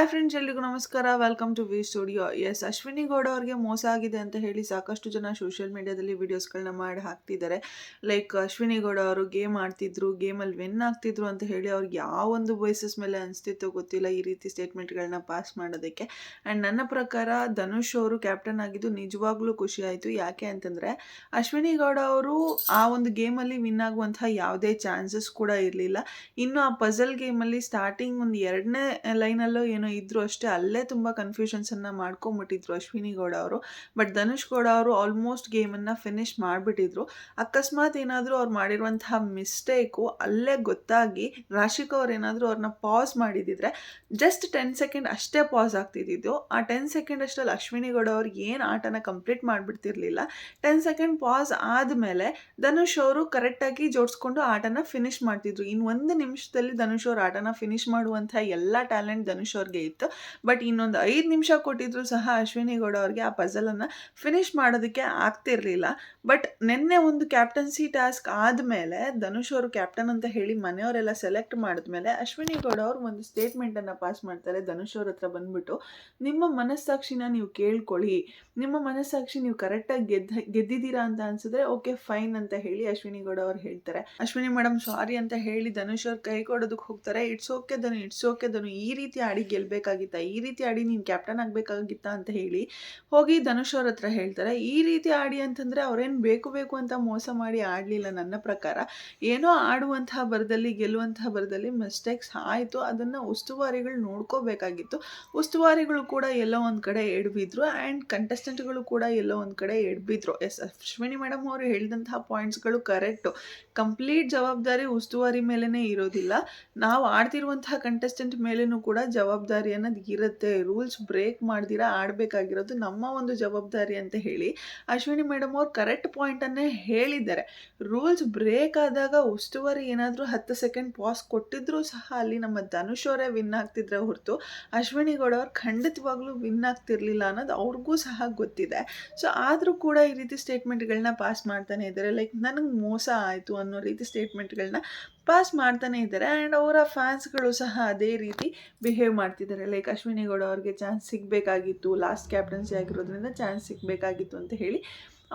Hi friends ಎಲ್ರಿಗೂ ನಮಸ್ಕಾರ. Welcome to V studio yes Ashwini Gowda ಅವ್ರಿಗೆ ಮೋಸ ಆಗಿದೆ ಅಂತ ಹೇಳಿ ಸಾಕಷ್ಟು ಜನ ಸೋಷಿಯಲ್ ಮೀಡಿಯಾದಲ್ಲಿ ವೀಡಿಯೋಸ್ಗಳನ್ನ ಮಾಡಿ ಹಾಕ್ತಿದ್ದಾರೆ. ಲೈಕ್ ಅಶ್ವಿನಿ ಗೌಡ ಅವರು ಗೇಮ್ ಆಡ್ತಿದ್ರು ಗೇಮಲ್ಲಿ ವಿನ್ ಆಗ್ತಿದ್ರು ಅಂತ ಹೇಳಿ ಅವ್ರಿಗೆ ಯಾವ ಒಂದು ಬೇಸಿಸ್ ಮೇಲೆ ಅನಿಸ್ತಿತ್ತೋ ಗೊತ್ತಿಲ್ಲ ಈ ರೀತಿ ಸ್ಟೇಟ್ಮೆಂಟ್ಗಳನ್ನ ಪಾಸ್ ಮಾಡೋದಕ್ಕೆ. ಆ್ಯಂಡ್ ನನ್ನ ಪ್ರಕಾರ ಧನುಷ್ ಅವರು ಕ್ಯಾಪ್ಟನ್ ಆಗಿದ್ದು ನಿಜವಾಗ್ಲೂ ಖುಷಿ ಆಯಿತು. ಯಾಕೆ ಅಂತಂದರೆ ಅಶ್ವಿನಿ ಗೌಡ ಅವರು ಆ ಒಂದು ಗೇಮಲ್ಲಿ ವಿನ್ ಆಗುವಂತಹ ಯಾವುದೇ ಚಾನ್ಸಸ್ ಕೂಡ ಇರಲಿಲ್ಲ. ಇನ್ನು ಆ ಪಜಲ್ ಗೇಮಲ್ಲಿ ಸ್ಟಾರ್ಟಿಂಗ್ ಒಂದು ಎರಡನೇ ಲೈನಲ್ಲೋ ಏನೋ ಇದ್ರು ಅಷ್ಟೇ ಅಲ್ಲೇ ತುಂಬ ಕನ್ಫ್ಯೂಷನ್ಸನ್ನು ಮಾಡ್ಕೊಂಬಿಟ್ಟಿದ್ರು ಅಶ್ವಿನಿ ಗೌಡ ಅವರು. ಬಟ್ ಧನುಷ್ ಗೌಡ ಅವರು ಆಲ್ಮೋಸ್ಟ್ ಗೇಮನ್ನು ಫಿನಿಶ್ ಮಾಡಿಬಿಟ್ಟಿದ್ರು. ಅಕಸ್ಮಾತ್ ಏನಾದರೂ ಅವ್ರು ಮಾಡಿರುವಂತಹ ಮಿಸ್ಟೇಕು ಅಲ್ಲೇ ಗೊತ್ತಾಗಿ ರಾಶಿಕ್ ಅವ್ರು ಏನಾದರೂ ಅವ್ರನ್ನ ಪಾಸ್ ಮಾಡಿದಿದ್ರೆ ಜಸ್ಟ್ ಟೆನ್ ಸೆಕೆಂಡ್ ಅಷ್ಟೇ ಪಾಸ್ ಆಗ್ತಿದ್ದಿದ್ದು. ಆ ಟೆನ್ ಸೆಕೆಂಡ್ ಅಷ್ಟರಲ್ಲಿ ಅಶ್ವಿನಿ ಗೌಡ ಅವ್ರು ಏನು ಆಟನ ಕಂಪ್ಲೀಟ್ ಮಾಡಿಬಿಡ್ತಿರ್ಲಿಲ್ಲ. ಟೆನ್ ಸೆಕೆಂಡ್ ಪಾಸ್ ಆದಮೇಲೆ ಧನುಷ್ ಅವರು ಕರೆಕ್ಟಾಗಿ ಜೋಡಿಸ್ಕೊಂಡು ಆಟನ ಫಿನಿಶ್ ಮಾಡ್ತಿದ್ರು. ಇನ್ನು ಒಂದು ನಿಮಿಷದಲ್ಲಿ ಧನುಷ್ ಅವ್ರ ಆಟನ ಫಿನಿಶ್ ಮಾಡುವಂಥ ಎಲ್ಲ ಟ್ಯಾಲೆಂಟ್ ಧನುಷ್ ಅವ್ರಿಗೆ ಇತ್ತು. ಬಟ್ ಇನ್ನೊಂದು ಐದು ನಿಮಿಷ ಕೊಟ್ಟಿದ್ರು ಸಹ ಅಶ್ವಿನಿ ಗೌಡ ಅವ್ರಿಗೆ ಆ ಪಜಲನ್ನು ಫಿನಿಶ್ ಮಾಡೋದಕ್ಕೆ ಆಗ್ತಿರಲಿಲ್ಲ. ಬಟ್ ನಿನ್ನೆ ಒಂದು ಕ್ಯಾಪ್ಟನ್ಸಿ ಟಾಸ್ಕ್ ಆದಮೇಲೆ ಧನುಷ್ ಅವರು ಕ್ಯಾಪ್ಟನ್ ಅಂತ ಹೇಳಿ ಮನೆಯವರೆಲ್ಲ ಸೆಲೆಕ್ಟ್ ಮಾಡಿದ್ಮೇಲೆ ಅಶ್ವಿನಿ ಗೌಡ ಅವರು ಒಂದು ಸ್ಟೇಟ್ಮೆಂಟನ್ನು ಪಾಸ್ ಮಾಡ್ತಾರೆ ಧನುಷ್ ಅವ್ರ ಹತ್ರ ಬಂದ್ಬಿಟ್ಟು. ನಿಮ್ಮ ಮನಸ್ಸಾಕ್ಷಿನ ನೀವು ಕೇಳ್ಕೊಳ್ಳಿ. ನಿಮ್ಮ ಮನಸ್ಸಾಕ್ಷಿ ನೀವು ಕರೆಕ್ಟಾಗಿ ಗೆದ್ದ, ಗೆದ್ದಿದ್ದೀರಾ ಅಂತ ಅನ್ಸಿದ್ರೆ ಓಕೆ ಫೈನ್ ಅಂತ ಹೇಳಿ ಅಶ್ವಿನಿ ಗೌಡ ಅವ್ರು ಹೇಳ್ತಾರೆ. ಅಶ್ವಿನಿ ಮೇಡಮ್ ಸಾರಿ ಅಂತ ಹೇಳಿ ಧನುಷ್ ಅವ್ರ ಕೈ ಕೊಡೋದಕ್ಕೆ ಹೋಗ್ತಾರೆ. It's okay Dhanu it's okay Dhanu, ಈ ರೀತಿ ಆಡಿ ಗೆಲ್ಬೇಕಾಗಿತ್ತ ಈ ರೀತಿ ಆಡಿ ನೀನು ಕ್ಯಾಪ್ಟನ್ ಆಗಬೇಕಾಗಿತ್ತ ಅಂತ ಹೇಳಿ ಹೋಗಿ ಧನುಷ್ ಅವ್ರ ಹತ್ರ ಹೇಳ್ತಾರೆ, ಈ ರೀತಿ ಆಡಿ ಅಂತಂದರೆ ಅವ್ರೇನು ಬೇಕು ಬೇಕು ಅಂತ ಮೋಸ ಮಾಡಿ ಆಡಲಿಲ್ಲ ನನ್ನ ಪ್ರಕಾರ. ಏನೋ ಆಡುವಂತಹ ಬರದಲ್ಲಿ, ಗೆಲ್ಲುವಂತಹ ಬರದಲ್ಲಿ ಮಿಸ್ಟೇಕ್ಸ್ ಆಯಿತು, ಅದನ್ನು ಉಸ್ತುವಾರಿಗಳು ನೋಡ್ಕೋಬೇಕಾಗಿತ್ತು. ಉಸ್ತುವಾರಿಗಳು ಕೂಡ ಎಲ್ಲೋ ಒಂದು ಕಡೆ ಎಡ್ಬಿದ್ರು ಆ್ಯಂಡ್ ಕಂಟೆಸ್ಟೆಂಟ್ಗಳು ಕೂಡ ಎಲ್ಲೋ ಒಂದು ಕಡೆ ಎಡ್ಬಿದ್ರು. ಎಸ್, ಅಶ್ವಿನಿ ಮೇಡಮ್ ಅವರು ಹೇಳಿದಂತಹ ಪಾಯಿಂಟ್ಸ್ಗಳು ಕರೆಕ್ಟು ಕಂಪ್ಲೀಟ್ ಜವಾಬ್ದಾರಿ ಉಸ್ತುವಾರಿ ಮೇಲೇ ಇರೋದಿಲ್ಲ. ನಾವು ಆಡ್ತಿರುವಂತಹ ಕಂಟೆಸ್ಟೆಂಟ್ ಮೇಲೇನೂ ಕೂಡ ಜವಾಬ್ದಾರಿ ಅನ್ನೋದು ಇರುತ್ತೆ ರೂಲ್ಸ್ ಬ್ರೇಕ್ ಮಾಡ್ದಿರ ಆಡಬೇಕಾಗಿರೋದು ನಮ್ಮ ಒಂದು ಜವಾಬ್ದಾರಿ ಅಂತ ಹೇಳಿ ಅಶ್ವಿನಿ ಮೇಡಮ್ ಅವ್ರು ಕರೆಕ್ಟ್ ಪಾಯಿಂಟನ್ನೇ ಹೇಳಿದ್ದಾರೆ. ರೂಲ್ಸ್ ಬ್ರೇಕ್ ಆದಾಗ ಉಸ್ತುವಾರಿ ಏನಾದರೂ ಹತ್ತು ಸೆಕೆಂಡ್ ಪಾಸ್ ಕೊಟ್ಟಿದ್ರೂ ಸಹ ಅಲ್ಲಿ ನಮ್ಮ ಧನುಷ್ ಅವರೇ ವಿನ್ ಆಗ್ತಿದ್ರೆ ಹೊರತು ಅಶ್ವಿನಿ ಗೌಡ ಅವ್ರು ಖಂಡಿತವಾಗ್ಲೂ ವಿನ್ ಆಗ್ತಿರ್ಲಿಲ್ಲ ಅನ್ನೋದು ಅವ್ರಿಗೂ ಸಹ ಗೊತ್ತಿದೆ. ಸೊ ಆದರೂ ಕೂಡ ಈ ರೀತಿ ಸ್ಟೇಟ್ಮೆಂಟ್ಗಳನ್ನ ಪಾಸ್ ಮಾಡ್ತಾನೆ ಇದ್ದಾರೆ. ಲೈಕ್ ನನಗೆ ಮೋಸ ಆಯಿತು ಅನ್ನೋ ರೀತಿ ಸ್ಟೇಟ್ಮೆಂಟ್ಗಳನ್ನ ಪಾಸ್ ಮಾಡ್ತಾನೆ ಇದ್ದಾರೆ. ಆ್ಯಂಡ್ ಅವರ ಫ್ಯಾನ್ಸ್ಗಳು ಸಹ ಅದೇ ರೀತಿ ಬಿಹೇವ್ ಮಾಡ್ತಿದ್ದಾರೆ. ಲೈಕ್ ಅಶ್ವಿನಿ ಗೌಡ ಅವ್ರಿಗೆ ಚಾನ್ಸ್ ಸಿಗಬೇಕಾಗಿತ್ತು. ಲಾಸ್ಟ್ ಕ್ಯಾಪ್ಟನ್ಸಿ ಆಗಿರೋದ್ರಿಂದ ಚಾನ್ಸ್ ಸಿಗಬೇಕಾಗಿತ್ತು ಅಂತ ಹೇಳಿ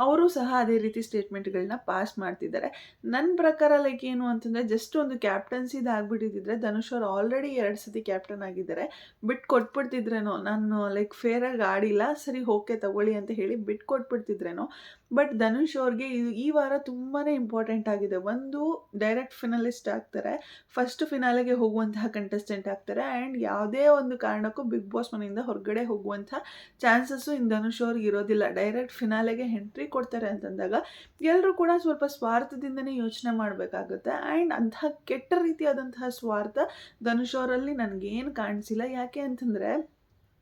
ಅವರು ಸಹ ಅದೇ ರೀತಿ ಸ್ಟೇಟ್ಮೆಂಟ್ಗಳನ್ನ ಪಾಸ್ ಮಾಡ್ತಿದ್ದಾರೆ. ನನ್ನ ಪ್ರಕಾರ ಲೈಕ್ ಏನು ಅಂತಂದರೆ ಜಸ್ಟ್ ಒಂದು ಕ್ಯಾಪ್ಟನ್ಸಿದು ಆಗ್ಬಿಟ್ಟಿದ್ರೆ ಧನುಷ್ ಅವ್ರು ಆಲ್ರೆಡಿ ಎರಡು ಸತಿ ಕ್ಯಾಪ್ಟನ್ ಆಗಿದ್ದಾರೆ. ಬಿಟ್ಟು ಕೊಟ್ಬಿಡ್ತಿದ್ರೇನೋ, ನಾನು ಲೈಕ್ ಫೇರಾಗಿ ಆಡಿಲ್ಲ, ಸರಿ ಓಕೆ ತಗೊಳ್ಳಿ ಅಂತ ಹೇಳಿ ಬಿಟ್ಟು ಕೊಟ್ಬಿಡ್ತಿದ್ರೇನೋ ಬಟ್ ಧನುಷ್ ಅವ್ರಿಗೆ ಇದು ಈ ವಾರ ತುಂಬಾ ಇಂಪಾರ್ಟೆಂಟ್ ಆಗಿದೆ. ಒಂದು ಡೈರೆಕ್ಟ್ ಫಿನಲಿಸ್ಟ್ ಆಗ್ತಾರೆ. ಫಸ್ಟ್ ಫಿನಾಲೆಗೆ ಹೋಗುವಂತಹ ಕಂಟೆಸ್ಟೆಂಟ್ ಆಗ್ತಾರೆ. ಆ್ಯಂಡ್ ಯಾವುದೇ ಒಂದು ಕಾರಣಕ್ಕೂ ಬಿಗ್ ಬಾಸ್ ಮನೆಯಿಂದ ಹೊರಗಡೆ ಹೋಗುವಂಥ ಚಾನ್ಸಸ್ಸು ಇನ್ನು ಧನುಷ್ ಅವ್ರಿಗೆ ಇರೋದಿಲ್ಲ. ಡೈರೆಕ್ಟ್ ಫಿನಾಲೆಗೆ ಎಂಟ್ರಿ ಕೊಡ್ತಾರೆ ಅಂತಂದಾಗ ಎಲ್ಲರೂ ಕೂಡ ಸ್ವಲ್ಪ ಸ್ವಾರ್ಥದಿಂದನೇ ಯೋಚನೆ ಮಾಡಬೇಕಾಗುತ್ತೆ. ಆ್ಯಂಡ್ ಅಂತಹ ಕೆಟ್ಟ ರೀತಿಯಾದಂತಹ ಸ್ವಾರ್ಥ ಧನುಷ್ ಅವರಲ್ಲಿ ನನಗೇನು ಕಾಣಿಸಿಲ್ಲ. ಯಾಕೆ ಅಂತಂದರೆ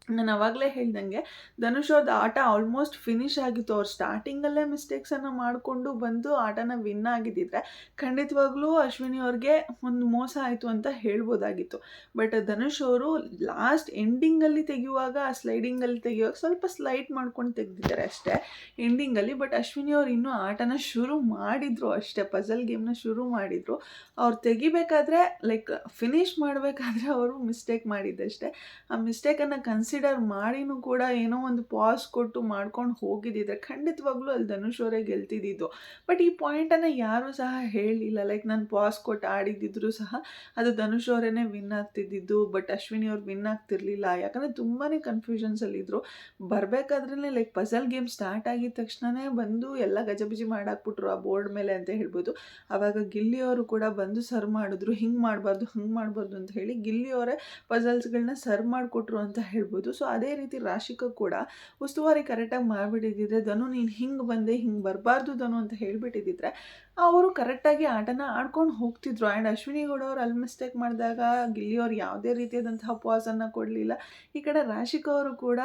ನಾನು ಅವಾಗಲೇ ಹೇಳ್ದಂಗೆ ಧನುಷ್ ಅವ್ರದ್ದು ಆಟ ಆಲ್ಮೋಸ್ಟ್ ಫಿನಿಶ್ ಆಗಿತ್ತು. ಅವ್ರು ಸ್ಟಾರ್ಟಿಂಗಲ್ಲೇ ಮಿಸ್ಟೇಕ್ಸನ್ನು ಮಾಡಿಕೊಂಡು ಬಂದು ಆಟನ ವಿನ್ ಆಗಿದ್ದಿದ್ರೆ, ಖಂಡಿತವಾಗ್ಲೂ ಅಶ್ವಿನಿ ಅವ್ರಿಗೆ ಒಂದು ಮೋಸ ಆಯಿತು ಅಂತ ಹೇಳ್ಬೋದಾಗಿತ್ತು. ಬಟ್ ಧನುಷ್ ಅವರು ಲಾಸ್ಟ್ ಎಂಡಿಂಗಲ್ಲಿ ತೆಗೆಯುವಾಗ, ಆ ಸ್ಲೈಡಿಂಗಲ್ಲಿ ತೆಗೆಯುವಾಗ ಸ್ವಲ್ಪ ಸ್ಲೈಡ್ ಮಾಡ್ಕೊಂಡು ತೆಗೆದಿದ್ದಾರೆ ಅಷ್ಟೇ ಎಂಡಿಂಗಲ್ಲಿ ಬಟ್ ಅಶ್ವಿನಿ ಅವ್ರು ಇನ್ನೂ ಆಟನ ಶುರು ಮಾಡಿದರು ಅಷ್ಟೇ ಪಜಲ್ ಗೇಮ್ನ ಶುರು ಮಾಡಿದರು. ಅವ್ರು ತೆಗಿಬೇಕಾದ್ರೆ ಲೈಕ್ ಫಿನಿಶ್ ಮಾಡಬೇಕಾದ್ರೆ ಅವರು ಮಿಸ್ಟೇಕ್ ಮಾಡಿದ್ದಷ್ಟೇ. ಆ ಮಿಸ್ಟೇಕನ್ನು ಕನ್ಸಿಡರ್ ಮಾಡಿನೂ ಕೂಡ ಏನೋ ಒಂದು ಪಾಸ್ ಕೊಟ್ಟು ಮಾಡ್ಕೊಂಡು ಹೋಗಿದ್ದಿದ್ರೆ ಖಂಡಿತವಾಗ್ಲೂ ಅಲ್ಲಿ ಧನುಷ್ ಅವರೇ ಗೆಲ್ತಿದ್ದಿದ್ದು. ಬಟ್ ಈ ಪಾಯಿಂಟನ್ನು ಯಾರೂ ಸಹ ಹೇಳಿಲ್ಲ. ಲೈಕ್ ನಾನು ಪಾಸ್ ಕೊಟ್ಟು ಆಡಿದ್ದಿದ್ರು ಸಹ ಅದು ಧನುಷ್ ಅವರೇ ವಿನ್ ಆಗ್ತಿದ್ದಿದ್ದು ಬಟ್ ಅಶ್ವಿನಿ ಅವ್ರು ವಿನ್ ಆಗ್ತಿರ್ಲಿಲ್ಲ. ಯಾಕಂದರೆ ತುಂಬಾ ಕನ್ಫ್ಯೂಷನ್ಸಲ್ಲಿದ್ದರು ಬರಬೇಕಾದ್ರೇ ಲೈಕ್ ಪಜಲ್ ಗೇಮ್ ಸ್ಟಾರ್ಟ್ ಆಗಿದ ತಕ್ಷಣವೇ ಬಂದು ಎಲ್ಲ ಗಜಬಜಿ ಮಾಡಾಕ್ಬಿಟ್ರು ಆ ಬೋರ್ಡ್ ಮೇಲೆ ಅಂತ ಹೇಳ್ಬೋದು. ಆವಾಗ ಗಿಲ್ಲಿಯವರು ಕೂಡ ಬಂದು ಸರ್ವ್ ಮಾಡಿದ್ರು. ಹಿಂಗೆ ಮಾಡಬಾರ್ದು, ಹಂಗೆ ಮಾಡಬಾರ್ದು ಅಂತ ಹೇಳಿ ಗಿಲ್ಲಿಯವರೇ ಪಜಲ್ಸ್ಗಳನ್ನ ಸರ್ವ್ ಮಾಡಿಕೊಟ್ರು ಅಂತ ಹೇಳ್ಬೋದು. ಸೊ ಅದೇ ರೀತಿ ರಾಶಿಕ ಕೂಡ ಉಸ್ತುವಾರಿ ಕರೆಕ್ಟಾಗಿ ಮಾಡಿಬಿಟ್ಟಿದ್ದಿದ್ರೆ, ಧನು ನೀನು ಹಿಂಗೆ ಬಂದೆ, ಹಿಂಗೆ ಬರಬಾರ್ದು ಧನು ಅಂತ ಹೇಳಿಬಿಟ್ಟಿದ್ದಿದ್ರೆ ಅವರು ಕರೆಕ್ಟಾಗಿ ಆಟನ ಆಡ್ಕೊಂಡು ಹೋಗ್ತಿದ್ರು. ಆ್ಯಂಡ್ ಅಶ್ವಿನಿ ಗೌಡ ಅವರು ಅಲ್ಲಿ ಮಿಸ್ಟೇಕ್ ಮಾಡಿದಾಗ ಗಿಲ್ಲಿಯವ್ರು ಯಾವುದೇ ರೀತಿಯಾದಂತಹ ಪಾಸನ್ನು ಕೊಡಲಿಲ್ಲ. ಈ ಕಡೆ ರಾಶಿಕ ಅವರು ಕೂಡ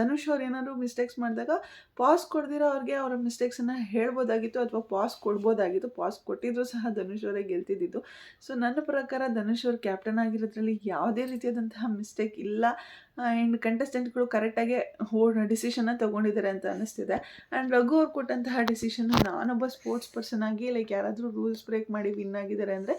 ಧನುಷ್ ಅವ್ರು ಏನಾದರೂ ಮಿಸ್ಟೇಕ್ಸ್ ಮಾಡಿದಾಗ ಪಾಸ್ ಕೊಡ್ದಿರೋ ಅವ್ರಿಗೆ ಅವರ ಮಿಸ್ಟೇಕ್ಸನ್ನು ಹೇಳ್ಬೋದಾಗಿತ್ತು ಅಥವಾ ಪಾಸ್ ಕೊಡ್ಬೋದಾಗಿತ್ತು. ಪಾಸ್ ಕೊಟ್ಟಿದ್ರು ಸಹ ಧನುಷ್ ಅವರೇ ಗೆಲ್ತಿದ್ದಿದ್ದು. ಸೊ ನನ್ನ ಪ್ರಕಾರ ಧನುಷ್ ಅವರು ಕ್ಯಾಪ್ಟನ್ ಆಗಿರೋದ್ರಲ್ಲಿ ಯಾವುದೇ ರೀತಿಯಾದಂತಹ ಮಿಸ್ಟೇಕ್ ಇಲ್ಲ. ಆ್ಯಂಡ್ ಕಂಟೆಸ್ಟೆಂಟ್ಗಳು ಕರೆಕ್ಟಾಗಿ ಹೋ ಡಿಸಿಷನ್ನ ತೊಗೊಂಡಿದ್ದಾರೆ ಅಂತ ಅನ್ನಿಸ್ತಿದೆ ಆ್ಯಂಡ್ ರಘು ಅವ್ರು ಕೊಟ್ಟಂತಹ ಡಿಸಿಷನ್ನು ನಾನೊಬ್ಬ ಸ್ಪೋರ್ಟ್ಸ್ ಪರ್ಸನ್ ಆಗಿ ಲೈಕ್ ಯಾರಾದರೂ ರೂಲ್ಸ್ ಬ್ರೇಕ್ ಮಾಡಿ ವಿನ್ ಆಗಿದ್ದಾರೆ ಅಂದರೆ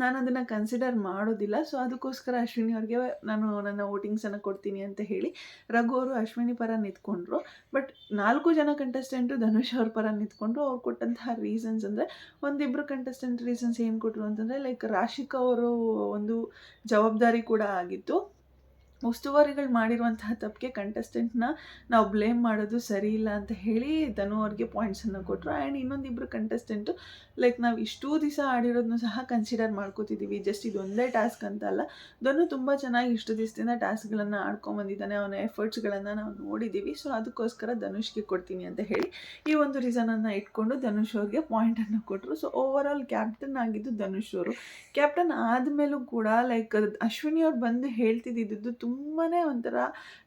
ನಾನು ಅದನ್ನು ಕನ್ಸಿಡರ್ ಮಾಡೋದಿಲ್ಲ. ಸೊ ಅದಕ್ಕೋಸ್ಕರ ಅಶ್ವಿನಿ ಅವ್ರಿಗೆ ನಾನು ನನ್ನ ವೋಟಿಂಗ್ಸನ್ನು ಕೊಡ್ತೀನಿ ಅಂತ ಹೇಳಿ ರಘು ಅವರು ಅಶ್ವಿನಿ ಪರ ನಿಂತ್ಕೊಂಡ್ರು. ಬಟ್ ನಾಲ್ಕು ಜನ ಕಂಟೆಸ್ಟೆಂಟು ಧನುಷ್ ಅವ್ರ ಪರ ನಿಂತ್ಕೊಂಡ್ರು. ಅವ್ರು ಕೊಟ್ಟಂತಹ ರೀಸನ್ಸ್ ಅಂದರೆ ಒಂದಿಬ್ಬರು ಕಂಟೆಸ್ಟೆಂಟ್ ರೀಸನ್ಸ್ ಏನು ಕೊಟ್ಟರು ಅಂತಂದರೆ ಲೈಕ್ ರಾಶಿಕಾ ಅವರು ಒಂದು ಜವಾಬ್ದಾರಿ ಕೂಡ ಆಗಿತ್ತು. ಉಸ್ತುವಾರಿಗಳು ಮಾಡಿರುವಂತಹ ತಪ್ಪಿಗೆ ಕಂಟೆಸ್ಟೆಂಟ್ನ ನಾವು ಬ್ಲೇಮ್ ಮಾಡೋದು ಸರಿ ಇಲ್ಲ ಅಂತ ಹೇಳಿ ಧನು ಅವ್ರಿಗೆ ಪಾಯಿಂಟ್ಸನ್ನು ಕೊಟ್ಟರು ಆ್ಯಂಡ್ ಇನ್ನೊಂದಿಬ್ಬರು ಕಂಟೆಸ್ಟೆಂಟು ಲೈಕ್ ನಾವು ಇಷ್ಟೂ ದಿವಸ ಆಡಿರೋದನ್ನು ಸಹ ಕನ್ಸಿಡರ್ ಮಾಡ್ಕೋತಿದ್ದೀವಿ ಜಸ್ಟ್ ಇದೊಂದೇ ಟಾಸ್ಕ್ ಅಂತ ಅಲ್ಲ. ಧನು ತುಂಬ ಚೆನ್ನಾಗಿ ಇಷ್ಟು ದಿವಸದಿಂದ ಟಾಸ್ಕ್ಗಳನ್ನು ಆಡ್ಕೊಂಬಂದಿದ್ದಾನೆ. ಅವನ ಎಫರ್ಟ್ಸ್ಗಳನ್ನು ನಾವು ನೋಡಿದ್ದೀವಿ ಸೊ ಅದಕ್ಕೋಸ್ಕರ ಧನುಷ್ಗೆ ಕೊಡ್ತೀನಿ ಅಂತ ಹೇಳಿ ಈ ಒಂದು ರೀಸನನ್ನು ಇಟ್ಕೊಂಡು ಧನುಷ್ ಅವ್ರಿಗೆ ಪಾಯಿಂಟನ್ನು ಕೊಟ್ಟರು ಸೊ ಓವರ್ ಆಲ್ ಕ್ಯಾಪ್ಟನ್ ಆಗಿದ್ದು ಧನುಷ್ ಅವರು. ಕ್ಯಾಪ್ಟನ್ ಆದಮೇಲೂ ಕೂಡ ಲೈಕ್ ಅಶ್ವಿನಿ ಅವ್ರು ಬಂದು ಹೇಳ್ತಿದ್ದಿದ್ದು ತುಂಬಾ ಒಂಥರ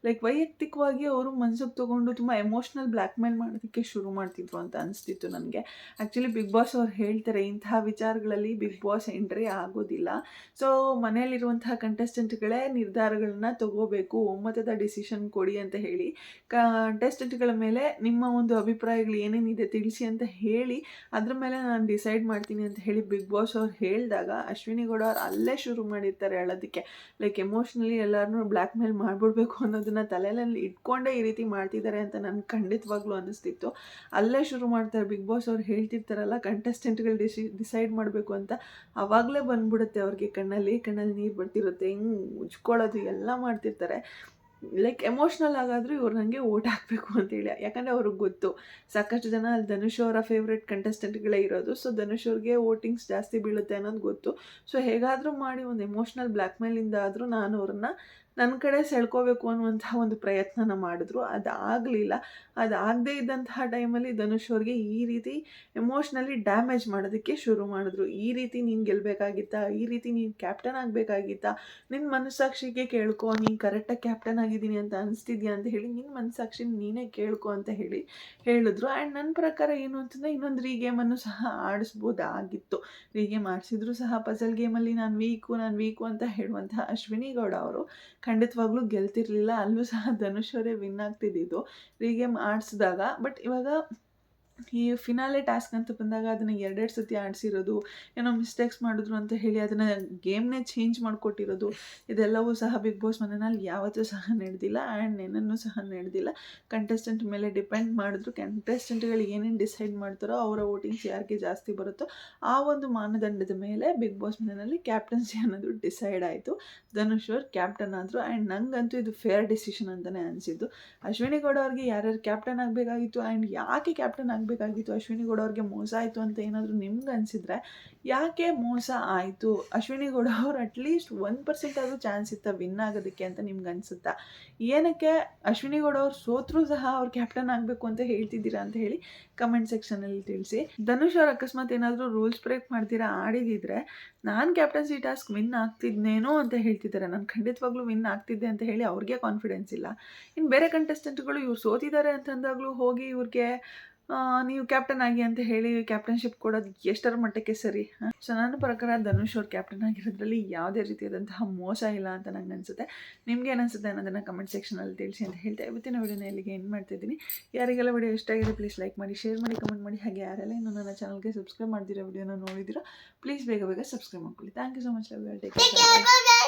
ಲೈಕ್ ವೈಯಕ್ತಿಕವಾಗಿ ಅವರು ಮನ್ಸಿಗೆ ತೊಗೊಂಡು ತುಂಬ ಎಮೋಷ್ನಲ್ ಬ್ಲ್ಯಾಕ್ ಮೇಲ್ ಮಾಡೋದಕ್ಕೆ ಶುರು ಮಾಡ್ತಿದ್ರು ಅಂತ ಅನಿಸ್ತಿತ್ತು ನನಗೆ. ಆ್ಯಕ್ಚುಲಿ ಬಿಗ್ ಬಾಸ್ ಅವ್ರು ಹೇಳ್ತಾರೆ ಇಂತಹ ವಿಚಾರಗಳಲ್ಲಿ ಬಿಗ್ ಬಾಸ್ ಎಂಟ್ರಿ ಆಗೋದಿಲ್ಲ. ಸೊ ಮನೆಯಲ್ಲಿರುವಂತಹ ಕಂಟೆಸ್ಟೆಂಟ್ಗಳೇ ನಿರ್ಧಾರಗಳನ್ನ ತಗೋಬೇಕು, ಒಮ್ಮತದ ಡಿಸಿಷನ್ ಕೊಡಿ ಅಂತ ಹೇಳಿ. ಕಂಟೆಸ್ಟೆಂಟ್ಗಳ ಮೇಲೆ ನಿಮ್ಮ ಒಂದು ಅಭಿಪ್ರಾಯಗಳು ಏನೇನಿದೆ ತಿಳಿಸಿ ಅಂತ ಹೇಳಿ, ಅದ್ರ ಮೇಲೆ ನಾನು ಡಿಸೈಡ್ ಮಾಡ್ತೀನಿ ಅಂತ ಹೇಳಿ ಬಿಗ್ ಬಾಸ್ ಅವ್ರು ಹೇಳಿದಾಗ ಅಶ್ವಿನಿ ಗೌಡ ಅವ್ರು ಅಲ್ಲೇ ಶುರು ಮಾಡಿರ್ತಾರೆ ಹೇಳೋದಕ್ಕೆ. ಲೈಕ್ ಎಮೋಷ್ನಲಿ ಎಲ್ಲರನ್ನೂ ಬ್ಲ್ಯಾಕ್ ಮೇಲ್ ಮಾಡಿಬಿಡ್ಬೇಕು ಅನ್ನೋದನ್ನ ತಲೆಯಲ್ಲಿ ಇಟ್ಕೊಂಡೇ ಈ ರೀತಿ ಮಾಡ್ತಿದ್ದಾರೆ ಅಂತ ನನ್ಗೆ ಖಂಡಿತವಾಗ್ಲೂ ಅನಿಸ್ತಿತ್ತು ಅಲ್ಲೇ ಶುರು ಮಾಡ್ತಾರೆ. ಬಿಗ್ ಬಾಸ್ ಅವ್ರು ಹೇಳ್ತಿರ್ತಾರಲ್ಲ ಡಿಸಿ, ಡಿಸೈಡ್ ಮಾಡಬೇಕು ಅಂತ ಆವಾಗಲೇ ಬಂದ್ಬಿಡುತ್ತೆ ಅವ್ರಿಗೆ ಕಣ್ಣಲ್ಲಿ ಕಣ್ಣಲ್ಲಿ ನೀರು ಬರ್ತಿರುತ್ತೆ. ಹಿಂಗೆ ಉಜ್ಕೊಳ್ಳೋದು ಎಲ್ಲ ಮಾಡ್ತಿರ್ತಾರೆ. ಲೈಕ್ ಎಮೋಷ್ನಲ್ ಆಗಾದರೂ ಇವ್ರು ನನಗೆ ಓಟ್ ಹಾಕಬೇಕು ಅಂತೇಳಿ ಯಾಕಂದರೆ ಅವ್ರಿಗೆ ಗೊತ್ತು. ಸಾಕಷ್ಟು ಜನ ಅಲ್ಲಿ ಧನುಷ್ ಅವರ ಫೇವ್ರೆಟ್ ಕಂಟೆಸ್ಟೆಂಟ್ಗಳೇ ಇರೋದು. ಸೊ ಧನುಷ್ ಅವ್ರಿಗೆ ವೋಟಿಂಗ್ಸ್ ಜಾಸ್ತಿ ಬೀಳುತ್ತೆ ಅನ್ನೋದು ಗೊತ್ತು. ಸೊ ಹೇಗಾದರೂ ಮಾಡಿ ಒಂದು ಎಮೋಷ್ನಲ್ ಬ್ಲ್ಯಾಕ್ ಮೇಲಿಂದ ಆದರೂ ನಾನು ಅವ್ರನ್ನ ನನ್ನ ಕಡೆ ಸೆಳ್ಕೋಬೇಕು ಅನ್ನುವಂಥ ಒಂದು ಪ್ರಯತ್ನನ ಮಾಡಿದ್ರು. ಅದಾಗಲಿಲ್ಲ. ಅದಾಗದೇ ಇದ್ದಂತಹ ಟೈಮಲ್ಲಿ ಧನುಷ್ ಅವ್ರಿಗೆ ಈ ರೀತಿ ಎಮೋಷ್ನಲಿ ಡ್ಯಾಮೇಜ್ ಮಾಡೋದಕ್ಕೆ ಶುರು ಮಾಡಿದ್ರು. ಈ ರೀತಿ ನೀನು ಗೆಲ್ಲಬೇಕಾಗಿತ್ತಾ ಈ ರೀತಿ ನೀನು ಕ್ಯಾಪ್ಟನ್ ಆಗಬೇಕಾಗಿತ್ತಾ? ನಿನ್ನ ಮನಸ್ಸಾಕ್ಷಿಗೆ ಕೇಳ್ಕೊ. ನೀನು ಕರೆಕ್ಟಾಗಿ ಕ್ಯಾಪ್ಟನ್ ಆಗಿದ್ದೀನಿ ಅಂತ ಅನಿಸ್ತಿದ್ಯಾ ಅಂತ ಹೇಳಿ ನಿನ್ನ ಮನಸ್ಸಾಕ್ಷಿ ನೀನೇ ಕೇಳ್ಕೊ ಅಂತ ಹೇಳಿ ಹೇಳಿದ್ರು. ಆ್ಯಂಡ್ ನನ್ನ ಪ್ರಕಾರ ಏನು ಅಂತಂದರೆ ಇನ್ನೊಂದು ರೀ ಗೇಮನ್ನು ಸಹ ಆಡಿಸ್ಬೋದಾಗಿತ್ತು. ರೀ ಗೇಮ್ ಆಡಿಸಿದ್ರು ಸಹ ಪಜಲ್ ಗೇಮಲ್ಲಿ ನಾನು ವೀಕು ನಾನು ವೀಕು ಅಂತ ಹೇಳುವಂತಹ ಅಶ್ವಿನಿ ಗೌಡ ಅವರು ಖಂಡಿತವಾಗ್ಲೂ ಗೆಲ್ತಿರ್ಲಿಲ್ಲ. ಅಲ್ಲೂ ಸಹ ಧನುಷ್ ವಿನ್ ಆಗ್ತಿದ್ದಿದ್ದು. ರೀಗೇಮ್ ಆಡಿಸಿದಾಗ ಬಟ್ ಇವಾಗ ಈ ಫಿನಾಲೆ ಟಾಸ್ಕ್ ಅಂತ ಬಂದಾಗ ಅದನ್ನು ಎರಡೆರಡು ಸತಿ ಆಡಿಸಿರೋದು, ಏನೋ ಮಿಸ್ಟೇಕ್ಸ್ ಮಾಡಿದ್ರು ಅಂತ ಹೇಳಿ ಅದನ್ನು ಗೇಮ್ನೇ ಚೇಂಜ್ ಮಾಡಿಕೊಟ್ಟಿರೋದು, ಇದೆಲ್ಲವೂ ಸಹ ಬಿಗ್ ಬಾಸ್ ಮನೆಯಲ್ಲಿ ಯಾವತ್ತೂ ಸಹ ನಡೆದಿಲ್ಲ ಆ್ಯಂಡ್ ನೆನನ್ನೂ ಸಹ ನಡೆದಿಲ್ಲ. ಕಂಟೆಸ್ಟೆಂಟ್ ಮೇಲೆ ಡಿಪೆಂಡ್ ಮಾಡಿದ್ರು ಕಂಟೆಸ್ಟೆಂಟ್ಗಳು ಏನೇನು ಡಿಸೈಡ್ ಮಾಡ್ತಾರೋ ಅವರ ವೋಟಿಂಗ್ಸ್ ಯಾರಿಗೆ ಜಾಸ್ತಿ ಬರುತ್ತೋ ಆ ಒಂದು ಮಾನದಂಡದ ಮೇಲೆ ಬಿಗ್ ಬಾಸ್ ಮನೆಯಲ್ಲಿ ಕ್ಯಾಪ್ಟನ್ಸಿ ಅನ್ನೋದು ಡಿಸೈಡ್ ಆಯಿತು. ಧನುಷ್ ಅವ್ರು ಕ್ಯಾಪ್ಟನ್ ಆದರು ಆ್ಯಂಡ್ ನನಗಂತೂ ಇದು ಫೇರ್ ಡಿಸಿಷನ್ ಅಂತಲೇ ಅನಿಸಿದ್ದು. ಅಶ್ವಿನಿ ಗೌಡ ಅವ್ರಿಗೆ ಯಾರ್ಯಾರು ಕ್ಯಾಪ್ಟನ್ ಆಗಬೇಕಾಗಿತ್ತು ಆ್ಯಂಡ್ ಯಾಕೆ ಕ್ಯಾಪ್ಟನ್ ಆಗಬೇಕಾಗಿತ್ತು ಅಶ್ವಿನಿ ಗೌಡ ಅವ್ರಿಗೆ ಮೋಸ ಆಯಿತು ಅಂತ ಏನಾದರೂ ನಿಮ್ಗೆ ಅನಿಸಿದ್ರೆ ಯಾಕೆ ಮೋಸ ಆಯಿತು? ಅಶ್ವಿನಿ ಗೌಡ ಅವ್ರು ಅಟ್ಲೀಸ್ಟ್ ಒನ್ ಪರ್ಸೆಂಟ್ ಆದರೂ ಚಾನ್ಸ್ ಇತ್ತ ವಿನ್ ಆಗೋದಕ್ಕೆ ಅಂತ ನಿಮ್ಗೆ ಅನಿಸುತ್ತಾ? ಏನಕ್ಕೆ ಅಶ್ವಿನಿ ಗೌಡ ಅವ್ರು ಸೋತ್ರೂ ಸಹ ಅವ್ರು ಕ್ಯಾಪ್ಟನ್ ಆಗಬೇಕು ಅಂತ ಹೇಳ್ತಿದ್ದೀರಾ ಅಂತ ಹೇಳಿ ಕಮೆಂಟ್ ಸೆಕ್ಷನಲ್ಲಿ ತಿಳಿಸಿ. ಧನುಷ್ ಅವ್ರು ಅಕಸ್ಮಾತ್ ಏನಾದರೂ ರೂಲ್ಸ್ ಬ್ರೇಕ್ ಮಾಡ್ತೀರಾ ಆಡಿದಿದ್ರೆ ನಾನು ಕ್ಯಾಪ್ಟನ್ಸಿ ಟಾಸ್ಕ್ ವಿನ್ ಆಗ್ತಿದ್ನೇನೋ ಅಂತ ಹೇಳ್ತಿದ್ದಾರೆ ನಾನು ಖಂಡಿತವಾಗ್ಲೂ ವಿನ್ ಆಗ್ತಿದ್ದೆ ಅಂತ ಹೇಳಿ ಅವ್ರಿಗೆ ಕಾನ್ಫಿಡೆನ್ಸ್ ಇಲ್ಲ. ಇನ್ನು ಬೇರೆ ಕಂಟೆಸ್ಟೆಂಟ್ಗಳು ಇವ್ರು ಸೋತಿದ್ದಾರೆ ಅಂತಂದಾಗಲೂ ಹೋಗಿ ಇವ್ರಿಗೆ ನೀವು ಕ್ಯಾಪ್ಟನ್ ಆಗಿ ಅಂತ ಹೇಳಿ ಕ್ಯಾಪ್ಟನ್ಶಿಪ್ ಕೊಡೋದು ಎಷ್ಟರ ಮಟ್ಟಕ್ಕೆ ಸರಿ ಸೊ ನನ್ನ ಪ್ರಕಾರ ಧನುಷ್ ಅವ್ರು ಕ್ಯಾಪ್ಟನ್ ಆಗಿರೋದ್ರಲ್ಲಿ ಯಾವುದೇ ರೀತಿಯಾದಂತಹ ಮೋಸ ಇಲ್ಲ ಅಂತ ನಂಗೆ ಅನಿಸುತ್ತೆ. ನಿಮ್ಗೆ ಏನಿಸುತ್ತೆ ಅನ್ನೋದನ್ನು ಕಮೆಂಟ್ ಸೆಕ್ಷನಲ್ಲಿ ತಿಳಿಸಿ ಅಂತ ಹೇಳ್ತಾ ಇವತ್ತಿನ ವಿಡಿಯೋನ ಇಲ್ಲಿಗೆ ಏನು ಮಾಡ್ತಿದ್ದೀನಿ ಯಾರಿಗೆಲ್ಲ ವಿಡಿಯೋ ಇಷ್ಟ ಆಗಿದೆ ಪ್ಲೀಸ್ ಲೈಕ್ ಮಾಡಿ ಶೇರ್ ಮಾಡಿ ಕಮೆಂಟ್ ಮಾಡಿ. ಹಾಗೆ ಯಾರೆಲ್ಲ ಇನ್ನು ನನ್ನ ಚಾನಲ್ಗೆ ಸಬ್ಸ್ಕ್ರೈಬ್ ಮಾಡ್ದಿರೋ ವಿಡಿಯೋನ ನೋಡಿದಿರೋ ಪ್ಲೀಸ್ ಬೇಗ ಬೇಗ ಸಬ್ಸ್ಕ್ರೈಬ್ ಮಾಡ್ಕೊಳ್ಳಿ. Thank you so much love take